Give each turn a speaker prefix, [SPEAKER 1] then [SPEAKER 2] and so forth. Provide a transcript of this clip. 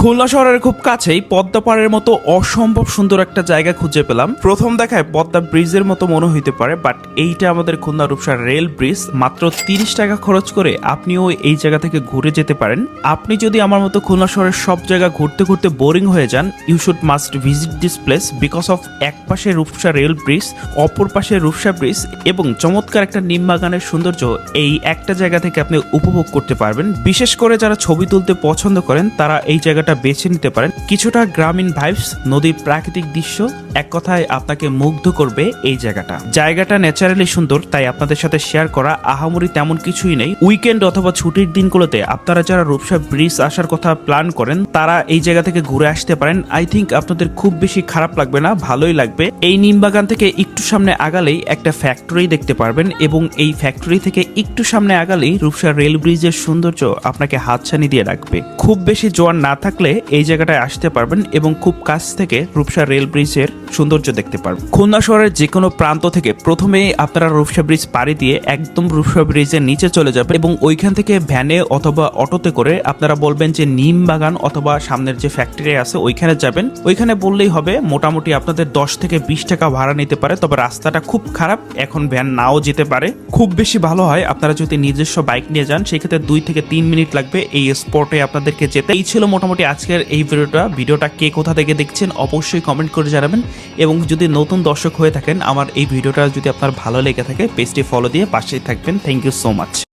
[SPEAKER 1] খুলনা শহরের খুব কাছেই পদ্মা পাড়ের মতো অসম্ভব সুন্দর একটা জায়গা খুঁজে পেলাম। প্রথম দেখায় পদ্মা ব্রিজের মতো মনে হইতে পারে বাট এইটা আমাদের খুলনা রূপসা রেল ব্রিজ। মাত্র তিরিশ টাকা খরচ করে আপনিও এই জায়গা থেকে ঘুরে যেতে পারেন। আপনি যদি আমার মতো খুলনা শহরের সব জায়গা ঘুরতে ঘুরতে বোরিং হয়ে যান you should must visit this place because of এক পাশে রূপসা রেল ব্রিজ, অপর পাশে রূপসা ব্রিজ এবং চমৎকার একটা নিম বাগানের সৌন্দর্য। এই একটা জায়গা থেকে আপনি উপভোগ করতে পারবেন। বিশেষ করে যারা ছবি তুলতে পছন্দ করেন, তারা এই জায়গাটা বেছে নিতে পারেন। কিছুটা গ্রামীণ ভাইবস নদীর প্রাকৃতিক দৃশ্য, এক কথায় আপনাকে মুগ্ধ করবে এই জায়গাটা। জায়গাটা ন্যাচারালি সুন্দর, তাই আপনাদের সাথে শেয়ার করা আহামরি তেমন কিছুই নেই। উইকেন্ড অথবা ছুটির দিনগুলোতে আপনারা যারা রূপসা ব্রিজ আসার কথা প্ল্যান করেন, তারা এই জায়গা থেকে ঘুরে আসতে পারেন। আই থিঙ্ক আপনাদের খুব বেশি খারাপ লাগবে না, ভালোই লাগবে। এই নিমবাগান থেকে একটু সামনে আগালেই একটা ফ্যাক্টরি দেখতে পারবেন এবং এই ফ্যাক্টরি থেকে একটু সামনে আগালেই রূপসা রেল ব্রিজের সৌন্দর্য আপনাকে হাতছানি দিয়ে রাখবে। খুব বেশি জোয়ার না থাকলে এই জায়গাটায় আসতে পারবেন এবং খুব কাছ থেকে রূপসা রেল ব্রিজের সৌন্দর্য দেখতে পারবেন। খুলনা শহরের যে কোনো প্রান্ত থেকে প্রথমে আপনারা রূপসা ব্রিজ পাড়ি দিয়ে একদম রূপসা ব্রিজের নিচে চলে যাবেন এবং ওইখান থেকে ভ্যানে অথবা অটোতে করে আপনারা বলবেন যে নিম বাগান অথবা সামনের যে ফ্যাক্টরি আছে ওইখানে যাবেন। ওইখানে বললেই হবে মোটামুটি আপনাদের দশ থেকে বিশ টাকা ভাড়া নিতে পারে, তবে রাস্তাটা খুব খারাপ, এখন ভ্যান নাও যেতে পারে। খুব বেশি ভালো হয় আপনারা যদি নিজস্ব বাইক নিয়ে যান, সেক্ষেত্রে দুই থেকে তিন মিনিট লাগবে এই স্পটে আপনাদেরকে যেতে। এই ছিল মোটামুটি আজকের এই ভিডিওটা ভিডিওটা কে কোথা থেকে দেখছেন অবশ্যই কমেন্ট করে জানাবেন। এবং যদি নতুন দর্শক হয়ে থাকেন, আমার এই ভিডিওটা যদি আপনার ভালো লেগে থাকে, পেজটি ফলো দিয়ে পাশেই থাকবেন। Thank you so much